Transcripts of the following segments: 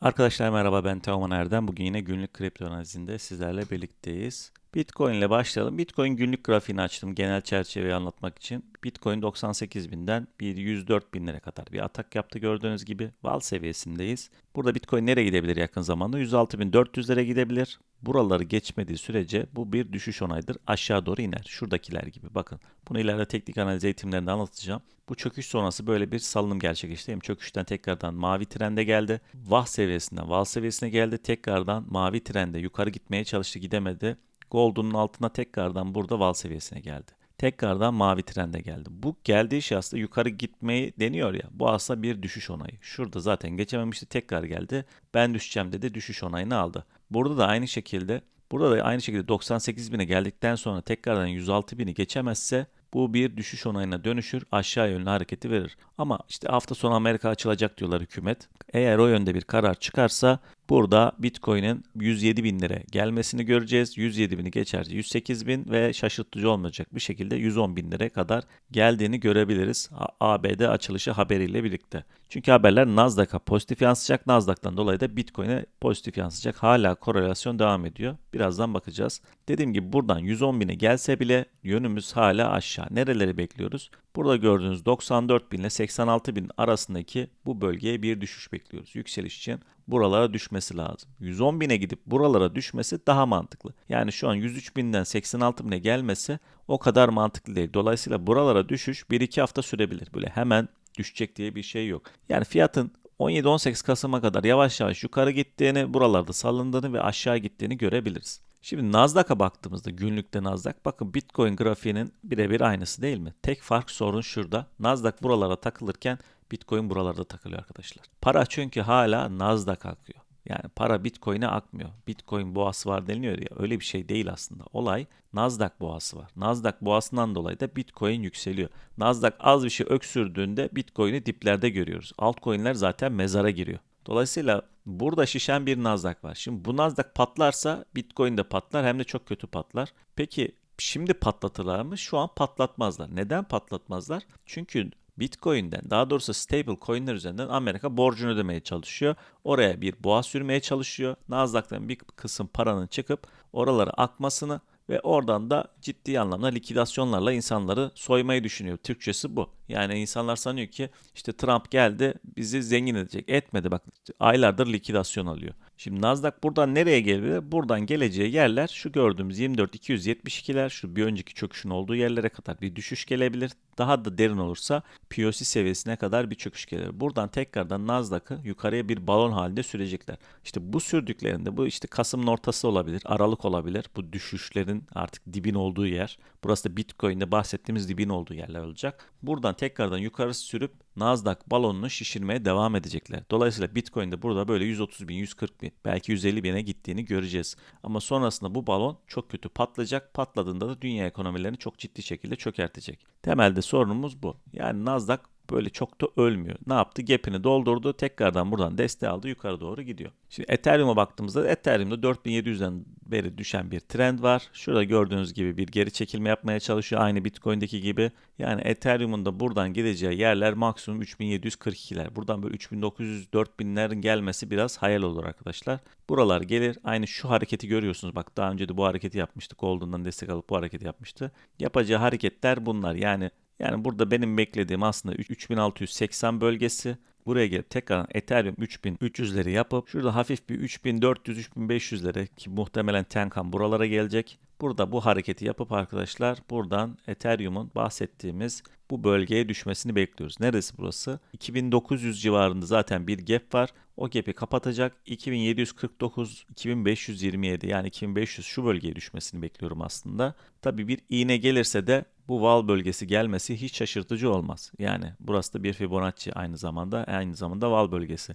Arkadaşlar merhaba ben Teoman Erdem. Bugün yine günlük kripto analizinde sizlerle birlikteyiz. Bitcoin ile başlayalım. Bitcoin günlük grafiğini açtım genel çerçeveyi anlatmak için. Bitcoin 98 binden bir 104 binlere kadar bir atak yaptı gördüğünüz gibi. Val seviyesindeyiz. Burada Bitcoin nereye gidebilir yakın zamanda? 106.400'lere gidebilir. Buraları geçmediği sürece bu bir düşüş onaydır. Aşağı doğru iner. Şuradakiler gibi. Bakın bunu ileride teknik analiz eğitimlerinde anlatacağım. Bu çöküş sonrası böyle bir salınım gerçekleşti. Hem çöküşten tekrardan mavi trende geldi. Vah seviyesinden val seviyesine geldi. Tekrardan mavi trende yukarı gitmeye çalıştı gidemedi. Gold'un altına tekrardan burada val seviyesine geldi. Tekrardan mavi trende geldi. Bu geldiği şey aslında yukarı gitmeyi deniyor ya. Bu aslında bir düşüş onayı. Şurada zaten geçememişti tekrar geldi. Ben düşeceğim dedi düşüş onayını aldı. Burada da aynı şekilde burada da aynı şekilde 98 bine geldikten sonra tekrardan 106 bini geçemezse bu bir düşüş onayına dönüşür, aşağı yönlü hareketi verir. Ama işte hafta sonu Amerika açılacak diyorlar hükümet. Eğer o yönde bir karar çıkarsa burada Bitcoin'in 107 binlere gelmesini göreceğiz. 107 bini geçerse 108 bin ve şaşırtıcı olmayacak bir şekilde 110 binlere kadar geldiğini görebiliriz. ABD açılışı haberiyle birlikte. Çünkü haberler Nasdaq'a pozitif yansıyacak. Nasdaq'tan dolayı da Bitcoin'e pozitif yansıyacak. Hala korelasyon devam ediyor. Birazdan bakacağız. Dediğim gibi buradan 110 bine gelse bile yönümüz hala aşağı. Nereleri bekliyoruz? Burada gördüğünüz 94 bin ile 86 bin arasındaki bu bölgeye bir düşüş bekliyoruz. Yükseliş için buralara düşmesi lazım. 110 bine gidip buralara düşmesi daha mantıklı. Yani şu an 103 binden 86 bine gelmesi o kadar mantıklı değil. Dolayısıyla buralara düşüş 1-2 hafta sürebilir. Böyle hemen düşecek diye bir şey yok. Yani fiyatın 17-18 Kasım'a kadar yavaş yavaş yukarı gittiğini, buralarda salındığını ve aşağı gittiğini görebiliriz. Şimdi Nasdaq'a baktığımızda günlükte Nasdaq bakın Bitcoin grafiğinin birebir aynısı değil mi? Tek fark sorun şurada. Nasdaq buralara takılırken Bitcoin buralarda takılıyor arkadaşlar. Para çünkü hala Nasdaq akıyor. Yani para Bitcoin'e akmıyor. Bitcoin boğası var deniliyor ya öyle bir şey değil aslında. Olay Nasdaq boğası var. Nasdaq boğasından dolayı da Bitcoin yükseliyor. Nasdaq az bir şey öksürdüğünde Bitcoin'i diplerde görüyoruz. Altcoin'ler zaten mezara giriyor. Dolayısıyla burada şişen bir Nasdaq var. Şimdi bu Nasdaq patlarsa Bitcoin de patlar hem de çok kötü patlar. Peki şimdi patlatırlar mı? Şu an patlatmazlar. Neden patlatmazlar? Çünkü Bitcoin'den daha doğrusu stable coin'ler üzerinden Amerika borcunu ödemeye çalışıyor. Oraya bir boğa sürmeye çalışıyor. Nasdaq'tan bir kısım paranın çıkıp oralara akmasını ve oradan da ciddi anlamda likidasyonlarla insanları soymayı düşünüyor. Türkçesi bu. Yani insanlar sanıyor ki işte Trump geldi bizi zengin edecek. Etmedi bak aylardır likidasyon alıyor. Şimdi Nasdaq buradan nereye gelebilir? Buradan geleceği yerler şu gördüğümüz 24.272'ler şu bir önceki çöküşün olduğu yerlere kadar bir düşüş gelebilir. Daha da derin olursa POC seviyesine kadar bir çöküş gelir. Buradan tekrardan Nasdaq'ı yukarıya bir balon halinde sürecekler. İşte bu sürdüklerinde bu işte Kasım'ın ortası olabilir, Aralık olabilir. Bu düşüşlerin artık dibin olduğu yer. Burası da Bitcoin'de bahsettiğimiz dibin olduğu yerler olacak. Buradan tekrardan yukarı sürüp Nasdaq balonunu şişirmeye devam edecekler. Dolayısıyla Bitcoin'de burada böyle 130 bin, 140 bin, belki 150 bine gittiğini göreceğiz. Ama sonrasında bu balon çok kötü patlayacak. Patladığında da dünya ekonomilerini çok ciddi şekilde çökertecek. Temelde sorunumuz bu. Yani Nasdaq böyle çok da ölmüyor. Ne yaptı? Gap'ini doldurdu. Tekrardan buradan desteği aldı. Yukarı doğru gidiyor. Şimdi Ethereum'a baktığımızda Ethereum'da 4700'den beri düşen bir trend var. Şurada gördüğünüz gibi bir geri çekilme yapmaya çalışıyor. Aynı Bitcoin'deki gibi. Yani Ethereum'un da buradan gideceği yerler maksimum 3742'ler. Buradan böyle 3900-4000'lerin gelmesi biraz hayal olur arkadaşlar. Buralar gelir. Aynı şu hareketi görüyorsunuz. Bak daha önce de bu hareketi yapmıştık. Golden'dan destek alıp bu hareketi yapmıştı. Yapacağı hareketler bunlar. Yani yani burada benim beklediğim aslında 3680 bölgesi. Buraya gelip tekrar Ethereum 3300'leri yapıp şurada hafif bir 3400-3500'lere ki muhtemelen Tenkan buralara gelecek. Burada bu hareketi yapıp arkadaşlar buradan Ethereum'un bahsettiğimiz bu bölgeye düşmesini bekliyoruz. Neresi burası? 2900 civarında zaten bir gap var. O gap'i kapatacak. 2749 2527 yani 2500 şu bölgeye düşmesini bekliyorum aslında. Tabi bir iğne gelirse de bu val bölgesi gelmesi hiç şaşırtıcı olmaz. Yani burası da bir Fibonacci aynı zamanda aynı zamanda val bölgesi.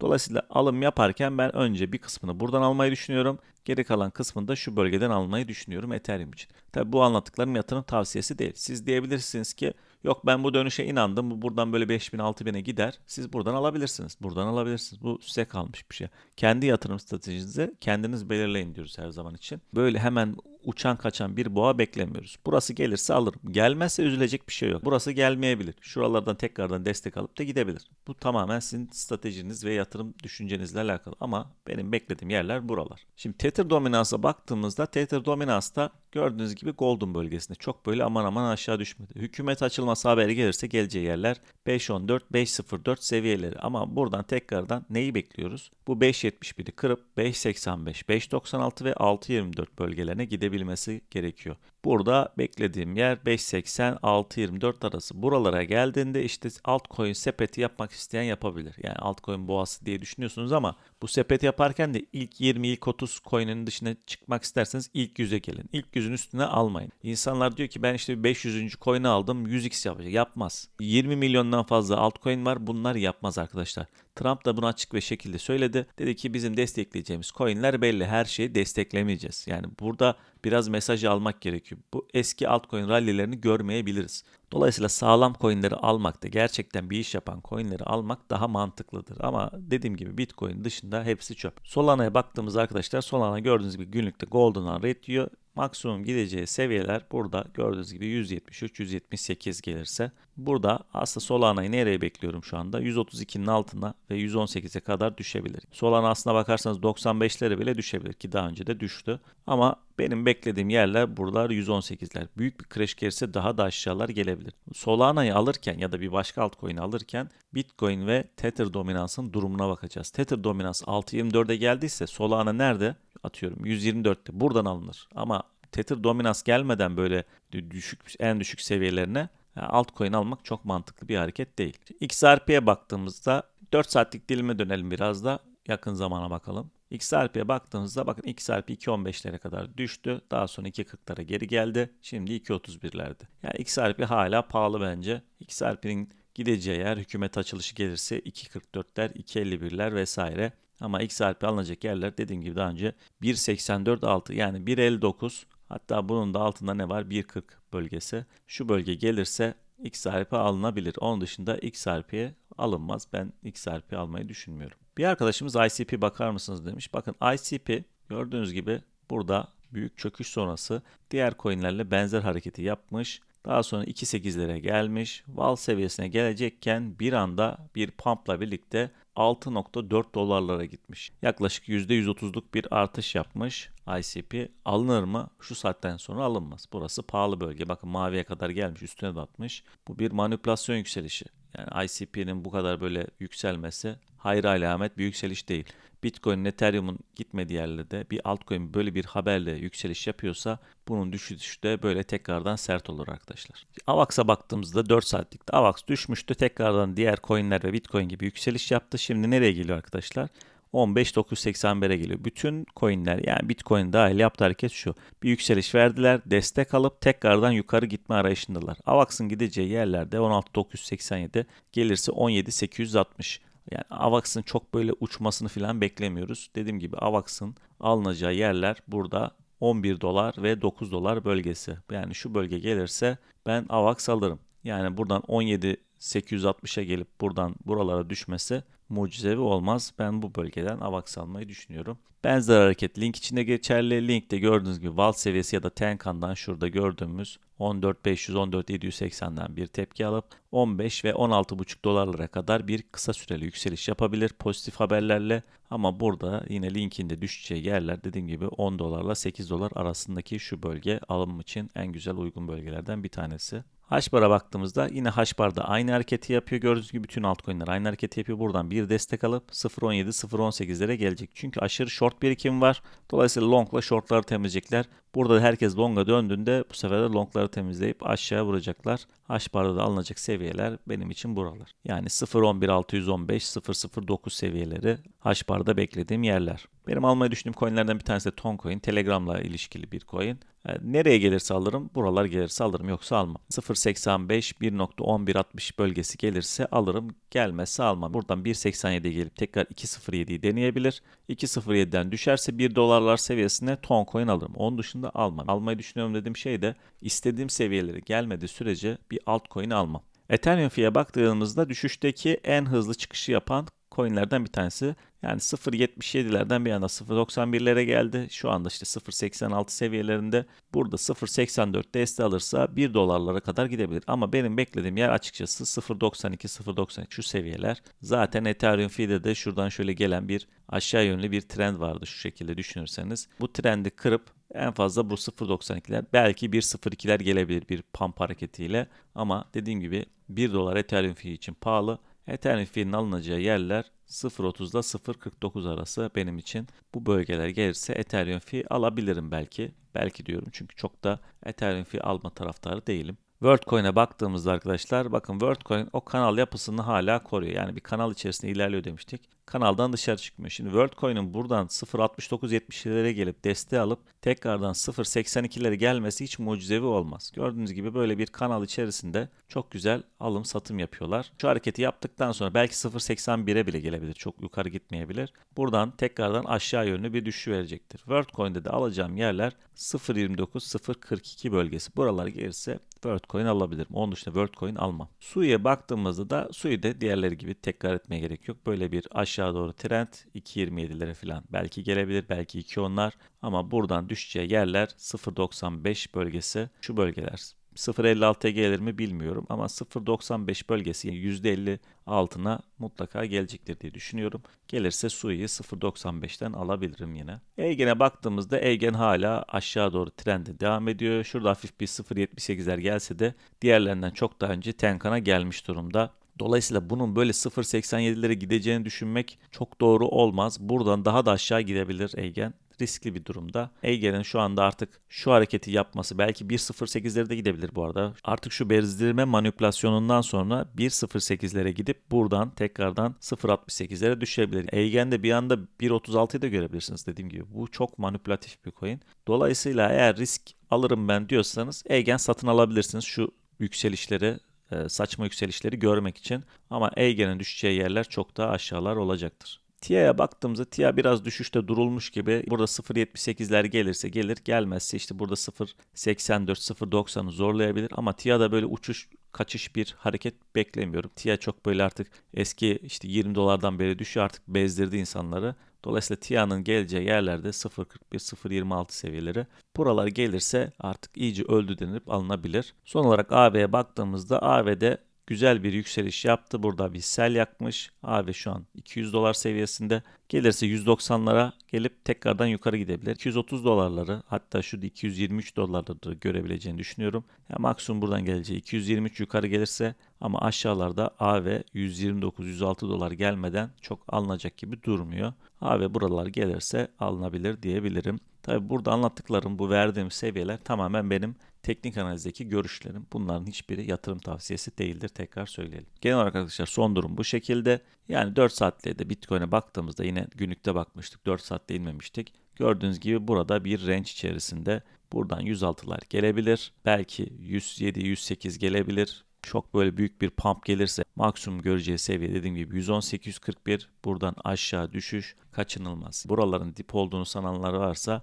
Dolayısıyla alım yaparken ben önce bir kısmını buradan almayı düşünüyorum. Geri kalan kısmını da şu bölgeden almayı düşünüyorum Ethereum için. Tabi bu anlattıklarım yatırım tavsiyesi değil. Siz diyebilirsiniz ki yok ben bu dönüşe inandım. Bu buradan böyle 5000 6000'e gider. Siz buradan alabilirsiniz. Buradan alabilirsiniz. Bu size kalmış bir şey. Kendi yatırım stratejinizi kendiniz belirleyin diyoruz her zaman için. Böyle hemen uçan kaçan bir boğa beklemiyoruz. Burası gelirse alırım. Gelmezse üzülecek bir şey yok. Burası gelmeyebilir. Şuralardan tekrardan destek alıp da gidebilir. Bu tamamen sizin stratejiniz ve yatırım düşüncenizle alakalı. Ama benim beklediğim yerler buralar. Şimdi Tether dominansa baktığımızda Tether dominansta gördüğünüz gibi Golden bölgesinde çok böyle aman aman aşağı düşmedi. Hükümet açılması haberi gelirse geleceği yerler 5.14, 5.04 seviyeleri. Ama buradan tekrardan neyi bekliyoruz? Bu 5.71'i kırıp 5.85, 5.96 ve 6.24 bölgelerine gidebilmesi gerekiyor. Burada beklediğim yer 5.80, 6.24 arası. Buralara geldiğinde işte altcoin sepeti yapmak isteyen yapabilir. Yani altcoin boğası diye düşünüyorsunuz ama bu sepeti yaparken de ilk 20, ilk 30 coin'in dışına çıkmak isterseniz ilk 100'e gelin. İlk 100'ün üstüne almayın. İnsanlar diyor ki ben işte 500. coin'i aldım 100x yapacak. Yapmaz. 20 milyondan fazla altcoin var. Bunlar yapmaz arkadaşlar. Trump da bunu açık ve şekilde söyledi. Dedi ki bizim destekleyeceğimiz coinler belli. Her şeyi desteklemeyeceğiz. Yani burada biraz mesaj almak gerekiyor. Bu eski altcoin rallilerini görmeyebiliriz. Dolayısıyla sağlam coinleri almakta gerçekten bir iş yapan coinleri almak daha mantıklıdır. Ama dediğim gibi Bitcoin dışında hepsi çöp. Solana'ya baktığımız arkadaşlar Solana gördüğünüz gibi günlükte Golden Rate diyor maksimum gideceği seviyeler burada gördüğünüz gibi 173-178 gelirse burada aslında Solana'yı nereye bekliyorum şu anda? 132'nin altına ve 118'e kadar düşebilir. Solana aslına bakarsanız 95'lere bile düşebilir ki daha önce de düştü. Ama benim beklediğim yerler buralar 118'ler. Büyük bir crash gelirse daha da aşağılar gelebilir. Solana'yı alırken ya da bir başka altcoin'i alırken Bitcoin ve Tether dominansın durumuna bakacağız. Tether dominans 6.24'e geldiyse Solana nerede? Atıyorum 124'te buradan alınır. Ama Tether dominans gelmeden böyle düşük en düşük seviyelerine altcoin almak çok mantıklı bir hareket değil. XRP'ye baktığımızda 4 saatlik dilime dönelim biraz da yakın zamana bakalım. XRP'ye baktığınızda bakın XRP 2.15'lere kadar düştü. Daha sonra 2.40'lara geri geldi. Şimdi 2.31'lerde. Yani XRP hala pahalı bence. XRP'nin gideceği yer hükümet açılışı gelirse 2.44'ler, 2.51'ler vesaire. Ama XRP alınacak yerler dediğim gibi daha önce 1.84 altı yani 1.59 hatta bunun da altında ne var 1.40 bölgesi. Şu bölge gelirse XRP alınabilir. Onun dışında XRP'ye alınmaz. Ben XRP almayı düşünmüyorum. Bir arkadaşımız ICP bakar mısınız demiş. Bakın ICP gördüğünüz gibi burada büyük çöküş sonrası diğer coinlerle benzer hareketi yapmış. Daha sonra 2.8'lere gelmiş. Val seviyesine gelecekken bir anda bir pumpla birlikte 6.4 dolarlara gitmiş. Yaklaşık %130'luk bir artış yapmış. ICP alınır mı? Şu saatten sonra alınmaz. Burası pahalı bölge. Bakın maviye kadar gelmiş üstüne de atmış. Bu bir manipülasyon yükselişi. Yani ICP'nin bu kadar böyle yükselmesi hayır alamet bir yükseliş değil. Bitcoin, Ethereum'un gitmediği yerlerde bir altcoin böyle bir haberle yükseliş yapıyorsa bunun düşüşü de böyle tekrardan sert olur arkadaşlar. AVAX'a baktığımızda 4 saatlikte AVAX düşmüştü. Tekrardan diğer coinler ve Bitcoin gibi yükseliş yaptı. Şimdi nereye geliyor arkadaşlar? 15.981'e geliyor. Bütün coinler yani Bitcoin dahil yaptığı hareket şu. Bir yükseliş verdiler. Destek alıp tekrardan yukarı gitme arayışındalar. AVAX'ın gideceği yerlerde 16.987 gelirse 17.860. Yani AVAX'ın çok böyle uçmasını falan beklemiyoruz. Dediğim gibi AVAX'ın alınacağı yerler burada 11 dolar ve 9 dolar bölgesi. Yani şu bölge gelirse ben AVAX alırım. Yani buradan 17 860'a gelip buradan buralara düşmesi mucizevi olmaz. Ben bu bölgeden AVAX almayı düşünüyorum. Benzer hareket link içinde geçerli. Linkte gördüğünüz gibi Val seviyesi ya da Tenkan'dan şurada gördüğümüz 14500 14780'den bir tepki alıp 15 ve 16,5 dolarlara kadar bir kısa süreli yükseliş yapabilir pozitif haberlerle ama burada yine linkinde düşeceği yerler dediğim gibi 10 dolarla 8 dolar arasındaki şu bölge alım için en güzel uygun bölgelerden bir tanesi. Haşbar'a baktığımızda yine Haşbar'da aynı hareketi yapıyor. Gördüğünüz gibi bütün altcoin'ler aynı hareketi yapıyor. Buradan bir destek alıp 0.17 0.18'lere gelecek. Çünkü aşırı short birikim var. Dolayısıyla long'la short'ları temizleyecekler. Burada herkes long'a döndüğünde bu sefer de long'ları temizleyip aşağı vuracaklar. Haşbar'da da alınacak seviyeler benim için buralar. Yani 0.11 615 0.09 seviyeleri Haşbar'da beklediğim yerler. Benim almayı düşündüğüm coinlerden bir tanesi de Toncoin. Telegram'la ilişkili bir coin. Yani nereye gelirse alırım, buralar gelirse alırım yoksa almam. 0.85 1.1160 bölgesi gelirse alırım, gelmezse almam. Buradan 1.87'ye gelip tekrar 2.07'yi deneyebilir. 2.07'den düşerse 1 dolarlar seviyesine ton coin alırım. Onun dışında almam. Almayı düşünüyorum dediğim şey de istediğim seviyeleri gelmediği sürece bir altcoin almam. Ethereum fiyatına baktığımızda düşüşteki en hızlı çıkışı yapan coinlerden bir tanesi. Yani 0.77'lerden bir anda 0.91'lere geldi. Şu anda işte 0.86 seviyelerinde. Burada 0.84 desteği alırsa 1 dolarlara kadar gidebilir. Ama benim beklediğim yer açıkçası 0.92 0.93 şu seviyeler. Zaten Ethereum fee'de de şuradan şöyle gelen bir aşağı yönlü bir trend vardı şu şekilde düşünürseniz. Bu trendi kırıp en fazla bu 0.92'ler belki 1.02'ler gelebilir bir pump hareketiyle. Ama dediğim gibi 1 dolar Ethereum fee için pahalı. Ethereum fee'nin alınacağı yerler 0.30 ile 0.49 arası benim için. Bu bölgeler gelirse Ethereum fee alabilirim belki. Belki diyorum çünkü çok da Ethereum fee alma taraftarı değilim. WorldCoin'e baktığımızda arkadaşlar bakın WorldCoin o kanal yapısını hala koruyor. Yani bir kanal içerisinde ilerliyor demiştik. Kanaldan dışarı çıkmıyor. Şimdi WorldCoin'in buradan 0.69.70'lere gelip desteği alıp tekrardan 0.82'lere gelmesi hiç mucizevi olmaz. Gördüğünüz gibi böyle bir kanal içerisinde çok güzel alım satım yapıyorlar. Şu hareketi yaptıktan sonra belki 0.81'e bile gelebilir. Çok yukarı gitmeyebilir. Buradan tekrardan aşağı yönlü bir düşüş verecektir. WorldCoin'de de alacağım yerler 0.29-0.42 bölgesi. Buralar gelirse WorldCoin alabilirim. Onun dışında WorldCoin almam. Sui'ye baktığımızda da Sui'de diğerleri gibi tekrar etmeye gerek yok. Böyle bir aşağı doğru trend 2.27'lere falan belki gelebilir. Belki 2.10'lar ama buradan düşeceği yerler 0.95 bölgesi. Şu bölgeler 0.56'ya gelir mi bilmiyorum ama 0.95 bölgesi yani %50 altına mutlaka gelecektir diye düşünüyorum. Gelirse Sui'yi 0.95'ten alabilirim yine. Eigen'e baktığımızda Eigen hala aşağı doğru trendi devam ediyor. Şurada hafif bir 0.78'ler gelse de diğerlerinden çok daha önce Tenkan'a gelmiş durumda. Dolayısıyla bunun böyle 0.87'lere gideceğini düşünmek çok doğru olmaz. Buradan daha da aşağı gidebilir Eigen riskli bir durumda. Eigen'in şu anda artık şu hareketi yapması belki 1.08'lere de gidebilir bu arada. Artık şu bezdirme manipülasyonundan sonra 1.08'lere gidip buradan tekrardan 0.68'lere düşebilir. Eigen'de bir anda 1.36'yı da görebilirsiniz dediğim gibi. Bu çok manipülatif bir coin. Dolayısıyla eğer risk alırım ben diyorsanız Eigen satın alabilirsiniz. Şu yükselişleri saçma yükselişleri görmek için ama Eigen'in düşeceği yerler çok daha aşağılar olacaktır. TIA'ya baktığımızda TIA biraz düşüşte durulmuş gibi. Burada 0.78'ler gelirse gelir. Gelmezse işte burada 0.84, 0.90'ı zorlayabilir. Ama TIA'da böyle uçuş kaçış bir hareket beklemiyorum. TIA çok böyle artık eski işte 20 dolardan beri düşüyor artık bezdirdi insanları. Dolayısıyla TIA'nın geleceği yerlerde 0.41, 0.26 seviyeleri. Buralar gelirse artık iyice öldü denilip alınabilir. Son olarak AV'ye baktığımızda AV'de güzel bir yükseliş yaptı. Burada bir sel yakmış. AV şu an 200 dolar seviyesinde. Gelirse 190'lara gelip tekrardan yukarı gidebilir. 230 dolarları hatta şu 223 dolarda da görebileceğini düşünüyorum. Yani maksimum buradan geleceği 223 yukarı gelirse ama aşağılarda AV 129-106 dolar gelmeden çok alınacak gibi durmuyor. AV buralar gelirse alınabilir diyebilirim. Tabi burada anlattıklarım bu verdiğim seviyeler tamamen benim teknik analizdeki görüşlerim. Bunların hiçbiri yatırım tavsiyesi değildir tekrar söyleyelim. Genel olarak arkadaşlar son durum bu şekilde. Yani 4 saatliğe de Bitcoin'e baktığımızda yine günlükte bakmıştık. 4 saatte inmemiştik. Gördüğünüz gibi burada bir range içerisinde buradan 106'lar gelebilir. Belki 107-108 gelebilir çok böyle büyük bir pump gelirse maksimum göreceği seviye dediğim gibi 118-141 buradan aşağı düşüş kaçınılmaz. Buraların dip olduğunu sananlar varsa